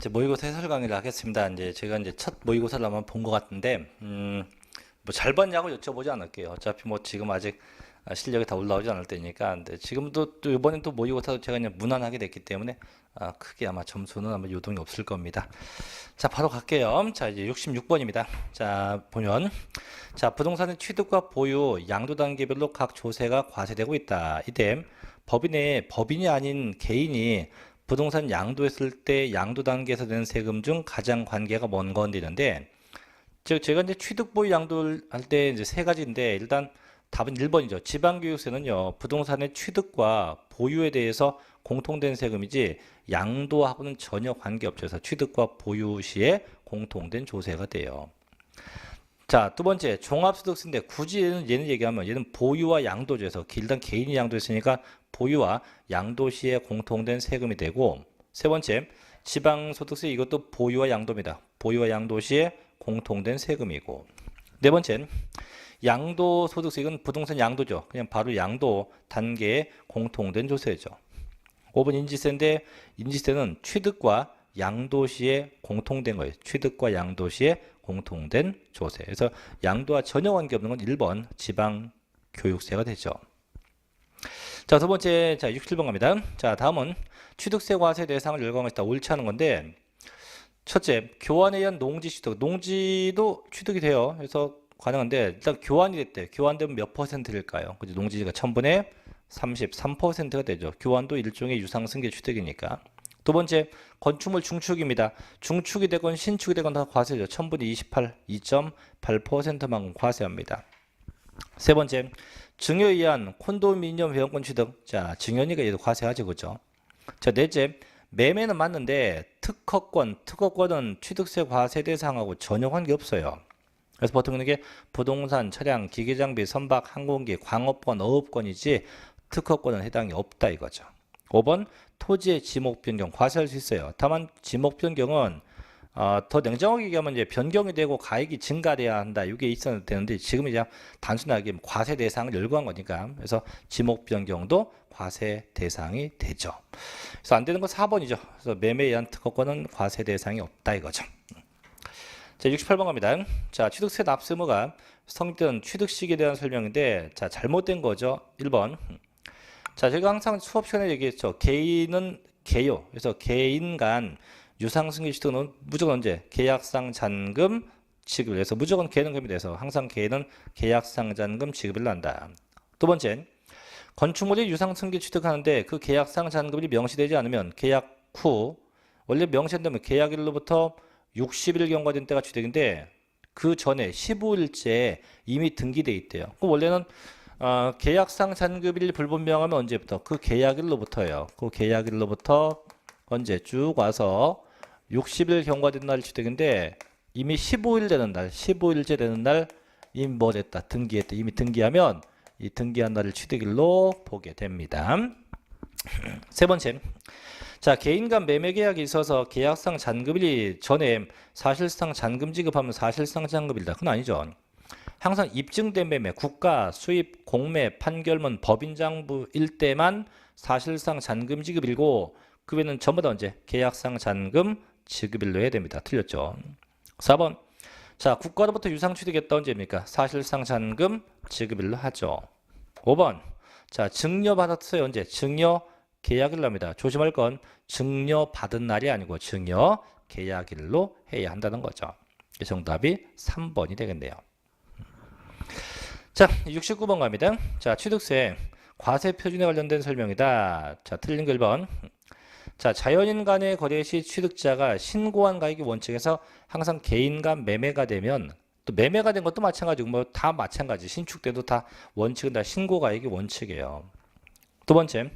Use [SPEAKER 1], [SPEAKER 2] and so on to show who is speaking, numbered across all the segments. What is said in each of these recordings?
[SPEAKER 1] 이제 모의고사 해설 강의를 하겠습니다. 이제 제가 이제 첫 모의고사를 한번 본 것 같은데, 음, 뭐 잘 봤냐고 여쭤보지 않을게요. 어차피 뭐 지금 아직 아, 실력이 다 올라오지 않을 때니까. 근데 지금도 또 이번엔 또 모의고사도 제가 그냥 무난하게 됐기 때문에 아, 크게 아마 점수는 아마 요동이 없을 겁니다. 자, 바로 갈게요. 자, 이제 66번입니다. 자, 보면 자, 부동산의 취득과 보유, 양도 단계별로 각 조세가 과세되고 있다. 이때 법인의 법인이 아닌 개인이 부동산 양도했을 때 양도 단계에서 내는 세금 중 가장 관계가 먼 건데는데 즉 제가 이제 취득 보유 양도를 할 때 이제 세 가지인데 일단 답은 1번이죠. 지방교육세는요. 부동산의 취득과 보유에 대해서 공통된 세금이지 양도하고는 전혀 관계없죠. 그래서 취득과 보유 시에 공통된 조세가 돼요. 자, 두 번째, 종합소득세인데 굳이 얘는, 얘는 얘기하면 얘는 보유와 양도제에서 일단 개인이 양도했으니까 보유와 양도 시에 공통된 세금이 되고 세 번째, 지방소득세 이것도 보유와 양도입니다. 보유와 양도 시에 공통된 세금이고 네 번째, 양도소득세 이건 부동산 양도죠. 그냥 바로 양도 단계에 공통된 조세죠. 5번 인지세인데 인지세는 취득과 양도시에 공통된 거예요. 취득과 양도시에 공통된 조세. 그래서 양도와 전혀 관계없는 건 1번 지방 교육세가 되죠. 자, 두 번째, 자, 67번 갑니다. 자, 다음은 취득세 과세 대상을 열광했다. 옳지 않은 건데, 첫째, 교환에 의한 농지 취득. 농지도 취득이 돼요. 그래서 가능한데, 일단 교환이 됐대. 교환되면 몇 퍼센트일까요? 그죠? 농지가 1000분의 33%가 되죠. 교환도 일종의 유상승계 취득이니까. 두 번째, 건축물 중축입니다. 중축이 되건 신축이 되건 다 과세죠. 1000분의 28, 2.8%만큼 과세합니다. 세 번째, 증여에 의한 콘도미니엄 회원권 취득. 자, 증여니까 얘도 과세하죠. 그죠? 자, 넷째, 매매는 맞는데 특허권, 특허권은 취득세 과세 대상하고 전혀 관계없어요. 그래서 보통 이게 부동산, 차량, 기계장비, 선박, 항공기, 광업권, 어업권이지 특허권은 해당이 없다 이거죠. 5번 토지의 지목 변경 과세할 수 있어요. 다만 지목 변경은 어, 더 냉정하게 얘기하면 이제 변경이 되고 가액이 증가돼야 한다. 이게 있어야 되는데 지금은 그냥 단순하게 과세 대상을 열거한 거니까 그래서 지목 변경도 과세 대상이 되죠. 그래서 안 되는 건 4번이죠. 그래서 매매에 의한 특허권은 과세 대상이 없다 이거죠. 자, 68번 갑니다. 자, 취득세 납세 의무가 성립된 취득 시기에 대한 설명인데 자, 잘못된 거죠. 1번. 자, 제가 항상 수업 시간에 얘기했죠. 개인은 개요. 그래서 개인 간 유상승계 취득은 무조건 언제? 계약상 잔금 지급을 해서 무조건 개는 금이 돼서 항상 개는 계약상 잔금 지급을 한다. 두 번째, 건축물이 유상승계 취득하는데 그 계약상 잔금이 명시되지 않으면 계약 후 원래 명시된다면 계약일로부터 60일 경과된 때가 취득인데 그 전에 15일째 이미 등기돼 있대요. 그럼 원래는 어, 계약상 잔급일 불분명하면 언제부터? 그 계약일로부터요. 그 계약일로부터 언제 쭉 와서 60일 경과된 날 취득인데 이미 15일 되는 날, 15일째 되는 날 이미 뭐 됐다? 등기했다. 이미 등기하면 이 등기한 날을 취득일로 보게 됩니다. 세 번째. 자, 개인 간 매매 계약이 있어서 계약상 잔급일이 전에 사실상 잔금 지급하면 사실상 잔급일이다. 그건 아니죠. 항상 입증된 매매, 국가, 수입, 공매, 판결문, 법인장부 일 때만 사실상 잔금 지급일고 그 외에는 전부 다 언제 계약상 잔금 지급일로 해야 됩니다. 틀렸죠. 4번. 자, 국가로부터 유상 취득했다 언제입니까? 사실상 잔금 지급일로 하죠. 5번. 자, 증여 받았어요. 언제? 증여 계약일로 합니다. 조심할 건 증여 받은 날이 아니고 증여 계약일로 해야 한다는 거죠. 정답이 3번이 되겠네요. 자, 69번 갑니다. 자, 취득세 과세 표준에 관련된 설명이다. 자, 틀린 거 1번. 자, 자연인 간의 거래 시 취득자가 신고한 가액이 원칙에서 항상 개인 간 매매가 되면 또 매매가 된 것도 마찬가지고 뭐 다 마찬가지. 신축 때도 다 원칙은 다 신고 가액이 원칙이에요. 두 번째.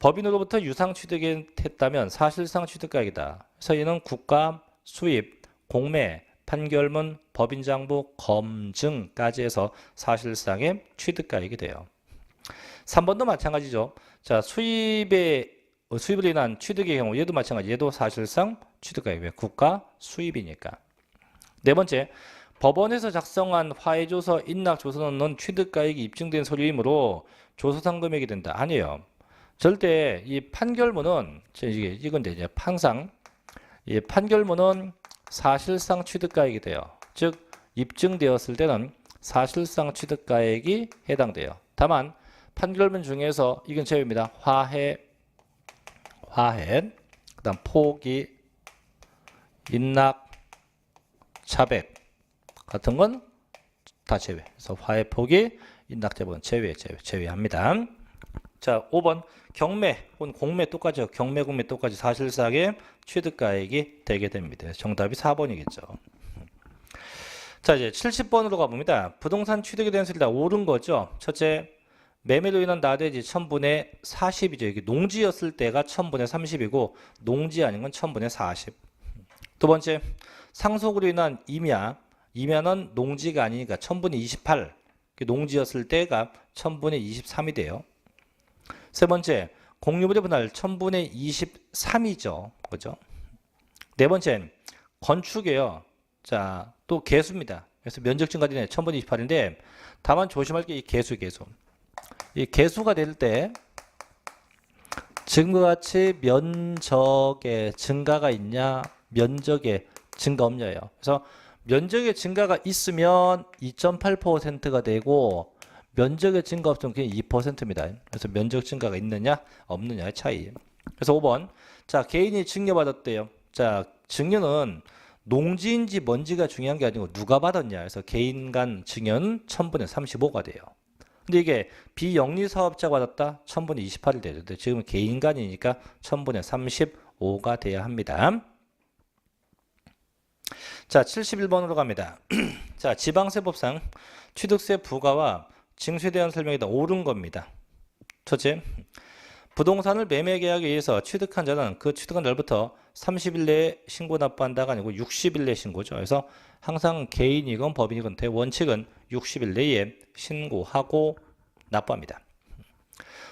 [SPEAKER 1] 법인으로부터 유상 취득했다면 사실상 취득가액이다. 그래서 얘는 국가, 수입, 공매, 판결문, 법인장부, 검증까지 해서 사실상의 취득가액이 돼요. 3번도 마찬가지죠. 자, 수입의 어, 수입을 인한 취득의 경우 얘도 마찬가지. 얘도 사실상 취득가액 왜 국가 수입이니까. 네 번째, 법원에서 작성한 화해조서, 인락조서는 취득가액이 입증된 서류이므로 조서상 금액이 된다. 아니에요. 절대 이 판결문은 이건데 이제 항상 이 판결문은 사실상 취득가액이 돼요. 즉 입증되었을 때는 사실상 취득가액이 해당돼요. 다만 판결문 중에서 이건 제외입니다. 화해, 화해, 그다음 포기, 인락, 차백 같은 건 다 제외. 그래서 화해, 포기, 인락, 차백은 제외, 제외, 제외합니다. 자, 5번 경매 혹은 공매 똑같죠. 경매, 공매 똑같이 사실상의 취득가액이 되게 됩니다. 정답이 4번이겠죠. 자, 이제 70번으로 가봅니다. 부동산 취득에 대한 소리다 옳은 거죠. 첫째, 매매로 인한 나대지 1000분의 40이죠. 이게 농지였을 때가 1000분의 30이고 농지 아닌 건 1000분의 40. 두 번째, 상속으로 인한 임야. 임야는 농지가 아니니까 1000분의 28. 이게 농지였을 때가 1000분의 23이 돼요. 세 번째, 공유물의 분할 1000분의 23이죠. 그죠? 네 번째, 건축이에요. 자, 또 개수입니다. 그래서 면적 증가되네 1000분의 28인데 다만 조심할 게 이 개수 개수. 이 개수가 될 때 지금과 같이 면적의 증가가 있냐, 면적의 증가 없냐예요. 그래서 면적의 증가가 있으면 2.8%가 되고 면적의 증가 없으면 그냥 2%입니다. 그래서 면적 증가가 있느냐, 없느냐의 차이. 그래서 5번. 자, 개인이 증여받았대요. 자, 증여는 농지인지 뭔지가 중요한 게 아니고 누가 받았냐. 그래서 개인 간 증여는 1000분의 35가 돼요. 근데 이게 비영리 사업자가 받았다? 1000분의 28이 되죠. 근데 지금 개인 간이니까 1000분의 35가 돼야 합니다. 자, 71번으로 갑니다. 자, 지방세법상 취득세 부과와 징수에 대한 설명이 다 옳은 겁니다. 첫째, 부동산을 매매 계약에 의해서 취득한 자는 그 취득한 날부터 30일 내에 신고 납부한다가 아니고 60일 내에 신고죠. 그래서 항상 개인이건 법인이건 대원칙은 60일 내에 신고하고 납부합니다.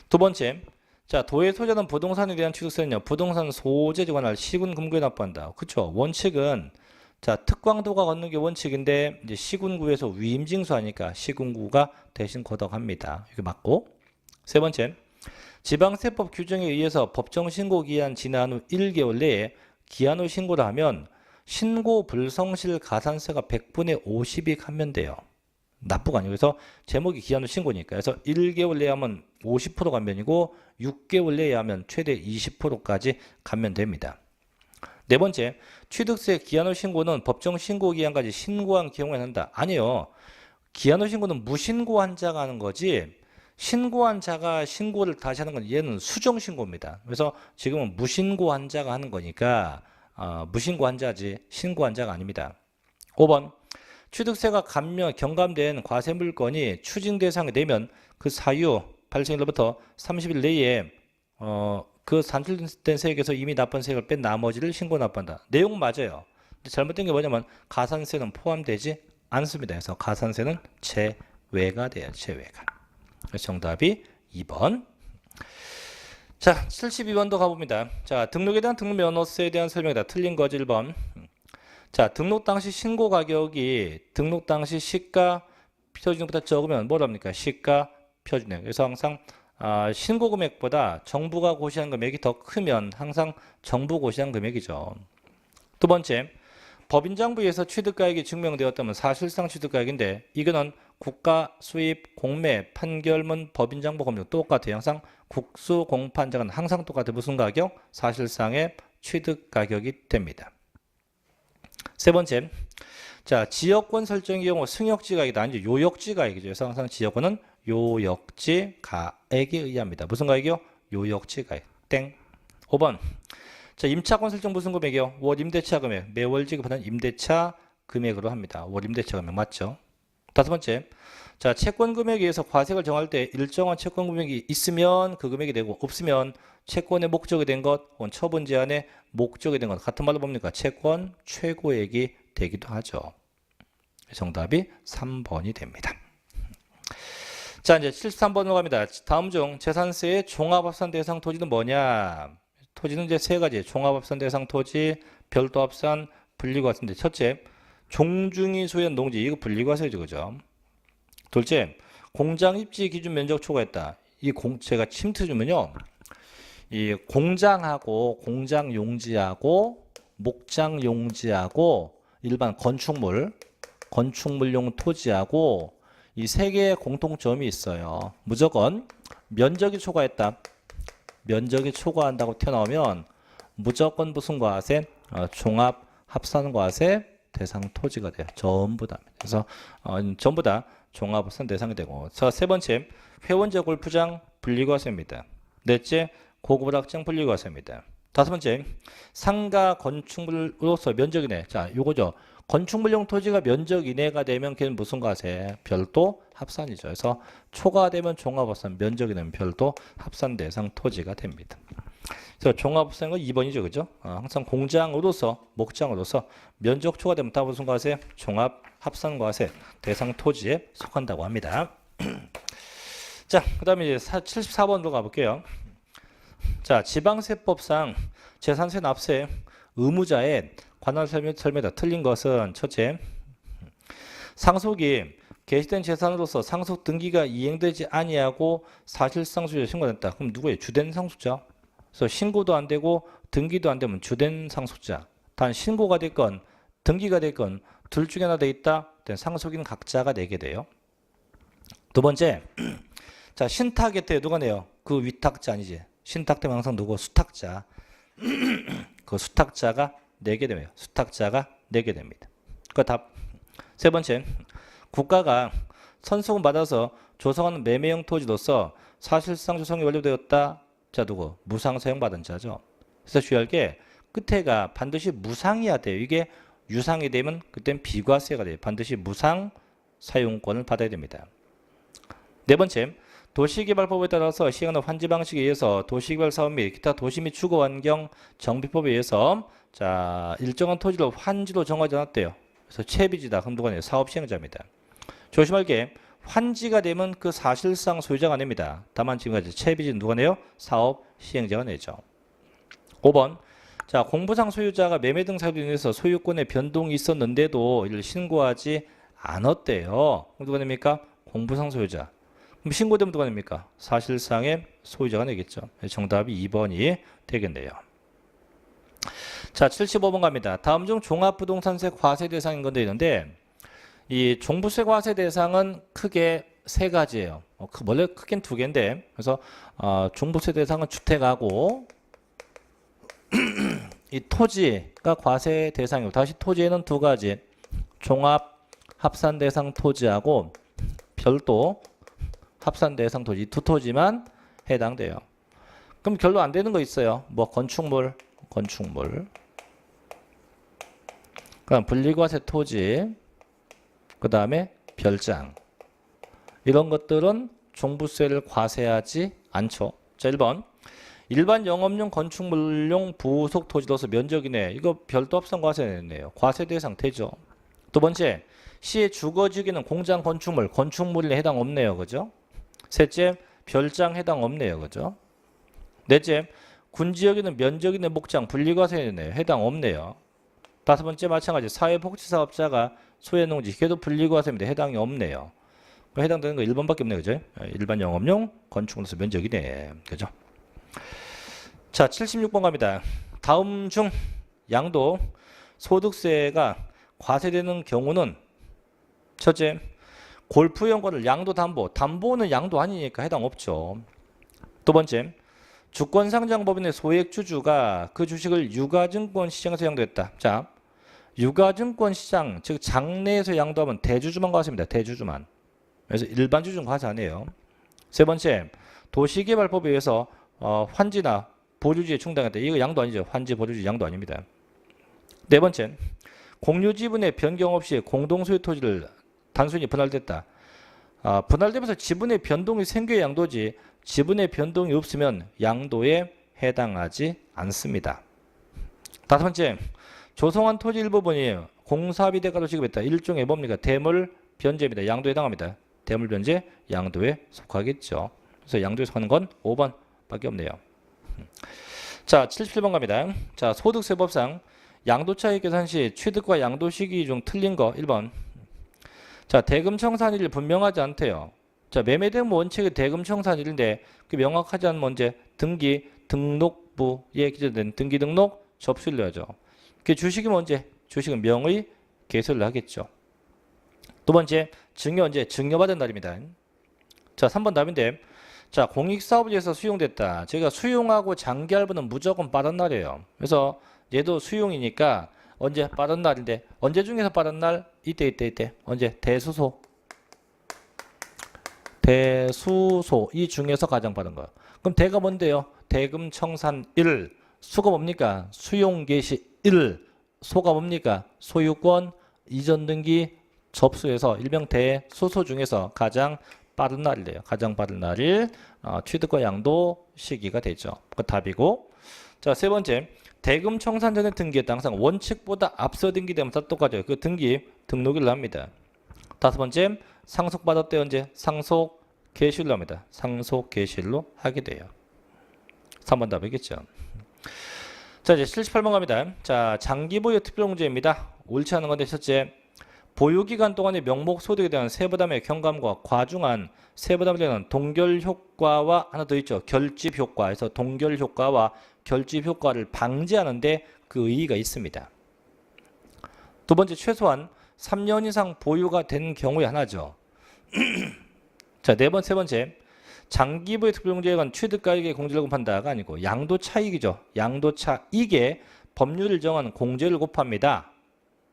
[SPEAKER 1] 두 번째, 자 도의 소재는 부동산에 대한 취득세는요. 부동산 소재에 관할 시군 금고에 납부한다. 그렇죠. 원칙은 자 특광도가 걷는 게 원칙인데 이제 시군구에서 위임징수하니까 시군구가 대신 걷어갑니다. 이게 맞고 세 번째, 지방세법 규정에 의해서 법정 신고 기한 지난 후 1개월 내에 기한 후 신고를 하면 신고 불성실 가산세가 100분의 50이 감면돼요. 납부가 아니고 그래서 제목이 기한 후 신고니까 그래서 1개월 내에 하면 50% 감면이고 6개월 내에 하면 최대 20%까지 감면됩니다. 네 번째, 취득세 기한 후 신고는 법정 신고 기한까지 신고한 경우에 한다. 아니요. 기한 후 신고는 무신고 한 자가 하는 거지 신고한 자가 신고를 다시 하는 건 얘는 수정 신고입니다. 그래서 지금은 무신고한 자가 하는 거니까 어, 무신고한 자지 신고한 자가 아닙니다. 5번 취득세가 감면 경감된 과세 물건이 추징 대상이 되면 그 사유 발생일로부터 30일 내에 어, 그 산출된 세액에서 이미 납부한 세액을 뺀 나머지를 신고 납부한다. 내용 맞아요. 잘못된 게 뭐냐면 가산세는 포함되지 않습니다. 그래서 가산세는 제외가 돼요. 제외가. 정답이 2번. 자, 72번도 가봅니다. 자, 등록에 대한 등록 면허세에 대한 설명이다. 틀린 거지 1번. 자, 등록 당시 신고 가격이 등록 당시 시가 표준보다 적으면 뭐랍니까? 시가 표준액. 그래서 항상 아, 신고 금액보다 정부가 고시한 금액이 더 크면 항상 정부 고시한 금액이죠. 두 번째, 법인장부에서 취득가액이 증명되었다면 사실상 취득가액인데 이거는 국가 수입 공매 판결문 법인장부 검증 똑같아요. 항상 국수 공판장은 항상 똑같아요. 무슨 가격? 사실상의 취득 가격이 됩니다. 세 번째, 자 지역권 설정의 경우 승역지 가액이다. 아니죠. 요역지 가액이죠. 그래서 항상 지역권은 요역지 가액에 의합니다. 무슨 가액이요? 요역지 가액. 땡. 5번. 자, 임차권 설정 무슨 금액이요? 월 임대차 금액. 매월 지급하는 임대차 금액으로 합니다. 월 임대차 금액 맞죠? 다섯 번째. 자, 채권 금액에 의해서 과세를 정할 때 일정한 채권 금액이 있으면 그 금액이 되고 없으면 채권의 목적이 된 것, 혹은 처분 제한의 목적이 된 것. 같은 말로 뭡니까? 채권 최고액이 되기도 하죠. 정답이 3번이 됩니다. 자, 이제 73번으로 갑니다. 다음 중 재산세의 종합합산 대상 토지는 뭐냐? 토지는 이제 세 가지. 종합합산 대상 토지, 별도 합산, 분리과세인데 첫째, 종중이 소유한 농지. 이거 분리과세죠, 그죠? 둘째, 공장 입지 기준 면적 초과했다. 이 공채가 침투 주면요. 이 공장하고 공장 용지하고 목장 용지하고 일반 건축물, 건축물용 토지하고 이 세 개의 공통점이 있어요. 무조건 면적이 초과했다. 면적이 초과한다고 튀어나오면 무조건 무슨 과세? 어, 종합 합산 과세 대상 토지가 돼요. 전부 다. 그래서 어, 전부 다 종합 합산 대상이 되고. 자, 세 번째 회원제 골프장 분리과세입니다. 넷째 고급 학장 분리과세입니다. 다섯 번째 상가 건축물로서 면적 이내. 자, 요거죠. 건축물용 토지가 면적 이내가 되면 걔는 무슨 과세? 별도 합산이죠. 그래서 초과되면 종합합산, 면적 이내면 별도 합산 대상 토지가 됩니다. 그래서 종합합산은 2번이죠. 그죠? 어, 항상 공장으로서, 목장으로서 면적 초과되면 다 무슨 과세? 종합합산 과세 대상 토지에 속한다고 합니다. 자, 그 다음에 이제 74번으로 가볼게요. 자, 지방세법상 재산세 납세 의무자의 관할 설명, 설명다 틀린 것은 첫째, 상속이 개시된 재산으로서 상속 등기가 이행되지 아니하고 사실상 수재 신고됐다. 그럼 누구예요? 주된 상속자. 그래서 신고도 안 되고 등기도 안 되면 주된 상속자. 단 신고가 됐건 등기가 됐건 둘 중에 하나 돼 있다. then 상속인 각자가 내게 돼요. 두 번째, 자 신탁에 때 누가 내요? 그 위탁자 아니지? 신탁 때면 항상 누구? 수탁자. 그 수탁자가 내게 되며 수탁자가 내게 됩니다. 그 답. 세 번째, 국가가 선수금 받아서 조성하는 매매형 토지로서 사실상 조성이 완료되었다. 자 누구? 무상 사용받은 자죠. 그래서 주의할 게 끝에가 반드시 무상이야 돼요. 이게 유상이 되면 그땐 비과세가 돼요. 반드시 무상 사용권을 받아야 됩니다. 네 번째, 도시개발법에 따라서 시행하는 환지 방식에 의해서 도시개발 사업 및 기타 도시 및 주거 환경 정비법에 의해서 자 일정한 토지를 환지로 정하지 않았대요. 그래서 채비지다 금도관의 사업 시행자입니다. 조심할 게 환지가 되면 그 사실상 소유자가 냅니다. 다만 지금까지 채비지는 누가 내요? 사업 시행자가 내죠. 5번 자 공부상 소유자가 매매 등 사유로 인해서 소유권의 변동이 있었는데도 이를 신고하지 않았대요. 누가 냅니까? 공부상 소유자. 그럼 신고되면 누가 냅니까? 사실상의 소유자가 내겠죠. 정답이 2번이 되겠네요. 자, 75번 갑니다. 다음 중 종합부동산세 과세 대상인 건데 있는데 이 종부세 과세 대상은 크게 세 가지예요. 어, 크- 원래 크긴 두 개인데 그래서 어, 종부세 대상은 주택하고 이 토지가 과세 대상이고 다시 토지에는 두 가지 종합 합산 대상 토지하고 별도 합산 대상 토지 이두 토지만 해당돼요. 그럼 결로 안 되는 거 있어요. 뭐 건축물, 건축물. 그럼 분리과세 토지, 그 다음에 별장. 이런 것들은 종부세를 과세하지 않죠. 자, 1번. 일반 영업용 건축물용 부속 토지로서 면적이네. 이거 별도 합산 과세 냈네요. 과세 대상 되죠. 두 번째, 시의 주거지기는 공장 건축물, 건축물에 해당 없네요. 그죠? 셋째, 별장 해당 없네요. 그죠? 넷째, 군 지역에는 면적이네 목장 분리과세네요. 해당 없네요. 다섯 번째 마찬가지 사회복지사업자가 소외농지 걔도 분리과세입니다. 해당이 없네요. 그 해당되는 거 1번밖에 없네요. 그죠? 일반 영업용 건축물로서 면적이네. 그죠? 자, 76번 갑니다. 다음 중 양도 소득세가 과세되는 경우는 첫째, 거를 양도 담보, 담보는 양도 아니니까 해당 없죠. 두 번째, 주권상장법인의 소액 주주가 그 주식을 유가증권 시장에서 양도했다. 자, 유가증권 시장, 즉 장내에서 양도하면 대주주만 과세입니다. 대주주만. 그래서 일반 주주는 과세 안 해요. 세 번째, 도시개발법에 의해서 어, 환지나 보류지에 충당했다. 이거 양도 아니죠. 환지, 보류지 양도 아닙니다. 네 번째, 공유 지분의 변경 없이 공동소유 토지를 단순히 분할됐다. 아, 분할되면서 지분의 변동이 생겨야 양도지 지분의 변동이 없으면 양도에 해당하지 않습니다. 다섯 번째, 조성한 토지 일부분이 공사비 대가로 지급했다. 일종의 뭡니까? 대물 변제입니다. 양도에 해당합니다. 대물 변제 양도에 속하겠죠. 그래서 양도에 속하는 건 5번밖에 없네요. 자, 77번 갑니다. 자, 소득세법상 양도차익 계산 시 취득과 양도 시기 중 틀린 거 1번. 자, 대금 청산일이 분명하지 않대요. 자, 매매대금 원칙의 대금 청산일인데 그 명확하지 않은 문제 등기 등록부에 기재된 등기 등록 접수일로야죠. 그 주식이면 언제? 주식은 명의 개설을 하겠죠. 두 번째, 증여 언제? 증여받은 날입니다. 자, 3번 답인데, 자, 공익사업을 위해서 수용됐다. 제가 수용하고 장기 할부는 무조건 빠른 날이에요. 그래서 얘도 수용이니까 언제 빠른 날인데, 언제 중에서 빠른 날? 이때, 이때, 이때. 언제? 대수소. 대수소. 이 중에서 가장 빠른 거예요. 그럼 대가 뭔데요? 대금 청산 1. 수가 뭡니까? 수용 개시 1. 소가 뭡니까? 소유권 이전 등기 접수해서 일명 대수소 중에서 가장 빠른 날이래요. 가장 빠른 날일 어, 취득과 양도 시기가 되죠. 그 답이고. 자, 세 번째. 대금 청산 전에 등기했다. 항상 원칙보다 앞서 등기되면 다 똑같아요. 그 등기 등록일로 합니다. 다섯 번째. 상속받았대 언제? 상속 개시일로 합니다. 상속 개시일로 하게 돼요. 3번 답이겠죠. 자, 이제 78번 갑니다. 자, 장기 보유 특별 공제입니다. 옳지 않은 건데 첫째. 보유 기간 동안의 명목 소득에 대한 세부담의 경감과 과중한 세부담에 대한 동결 효과와 하나 더 있죠. 결집 효과에서 동결 효과와 결집 효과를 방지하는데 그 의의가 있습니다. 두 번째 최소한 3년 이상 보유가 된 경우에 하나죠. 자, 네 번, 세 번째. 장기부의 특별공제액은 취득가액의 공제를 곱한다가 아니고 양도 차익이죠. 양도 차익에 법률을 정한 공제를 곱합니다.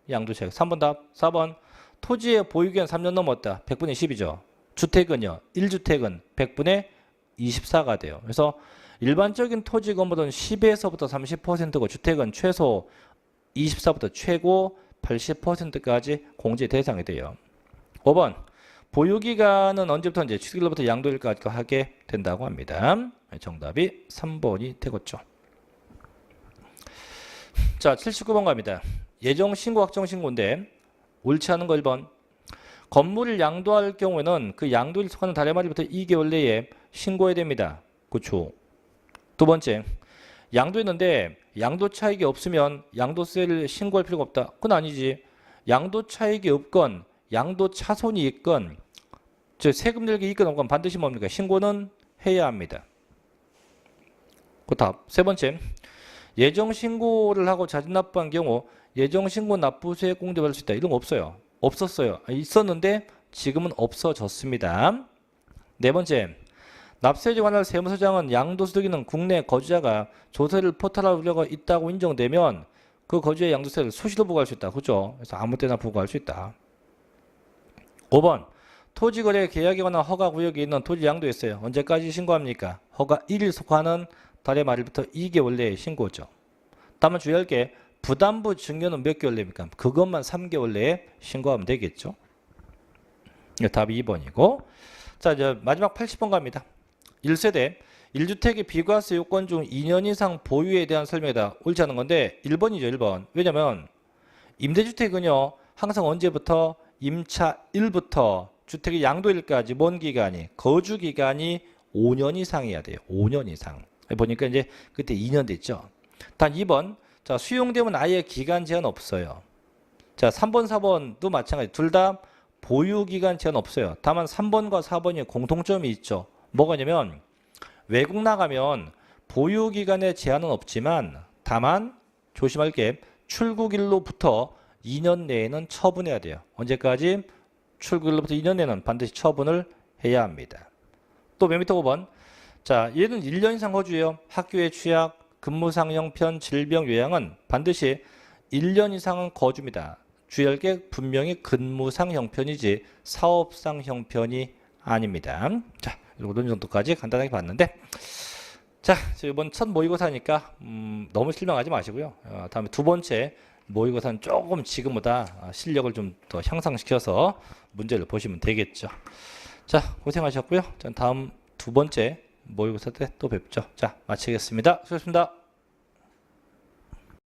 [SPEAKER 1] 양도 차익. 3번 답. 4번. 토지의 보유기간 3년 넘었다. 100분의 10이죠. 주택은요. 1주택은 100분의 24가 돼요. 그래서 일반적인 토지 건물은 10에서부터 30%고 주택은 최소 24부터 최고 80%까지 공제 대상이 돼요. 5번. 보유 기간은 언제부터 이제 취득일로부터 양도일까지 하게 된다고 합니다. 정답이 3번이 되겠죠. 자, 79번 갑니다. 예정 신고 확정 신고인데 옳지 않은 거 1번. 건물을 양도할 경우에는 그 양도일 속하는 달의 말부터 2개월 내에 신고해야 됩니다. 그렇죠. 두 번째. 양도했는데 양도 차익이 없으면 양도세를 신고할 필요가 없다. 그건 아니지. 양도 차익이 없건 양도 차손이 있건 저 세금 내기 있건 없건 반드시 뭡니까? 신고는 해야 합니다. 그 답. 세 번째. 예정 신고를 하고 자진 납부한 경우 예정 신고 납부세 공제 받을 수 있다. 이런 거 없어요. 없었어요. 있었는데 지금은 없어졌습니다. 네 번째. 납세에 관할 세무서장은 양도소득이는 국내 거주자가 조세를 포탈할 우려가 있다고 인정되면 그 거주의 양도세를 수시로 부과할 수 있다. 그죠? 그래서 아무 때나 부과할 수 있다. 5번. 토지거래 계약에 관한 허가 구역에 있는 토지 양도했어요. 언제까지 신고합니까? 허가 1일 속하는 달의 말일부터 2개월 내에 신고죠. 다만 주의할 게 부담부 증여는 몇 개월 내입니까? 그것만 3개월 내에 신고하면 되겠죠. 네, 답이 2번이고. 자, 이제 마지막 80번 갑니다. 1세대 1주택의 비과세 요건 중 2년 이상 보유에 대한 설명이다. 옳지 않은 건데 1번이죠, 1번. 왜냐면 임대주택은요. 항상 언제부터 임차 1부터 주택의 양도일까지 먼 기간이 거주 기간이 5년 이상이어야 돼요. 5년 이상. 보니까 이제 그때 2년 됐죠. 단 2번. 자, 수용되면 아예 기간 제한 없어요. 자, 3번, 4번도 마찬가지. 둘 다 보유 기간 제한 없어요. 다만 3번과 4번이 공통점이 있죠. 뭐가냐면 외국 나가면 보유 기간에 제한은 없지만 다만 조심할 게 출국일로부터 2년 내에는 처분해야 돼요. 언제까지? 출국일로부터 2년 내는 반드시 처분을 해야 합니다. 또 몇 미터 5번. 자, 얘는 1년 이상 거주예요. 학교에 취약, 근무상 형편, 질병 요양은 반드시 1년 이상은 거주입니다. 주의할 게 분명히 근무상 형편이지 사업상 형편이 아닙니다. 자, 이런 정도까지 간단하게 봤는데 자, 이번 첫 모의고사니까 음, 너무 실망하지 마시고요. 어, 다음에 두 번째 모의고사는 조금 지금보다 실력을 좀 더 향상시켜서 문제를 보시면 되겠죠. 자, 고생하셨고요. 전 다음 두 번째 모의고사 때 또 뵙죠. 자, 마치겠습니다. 수고하셨습니다.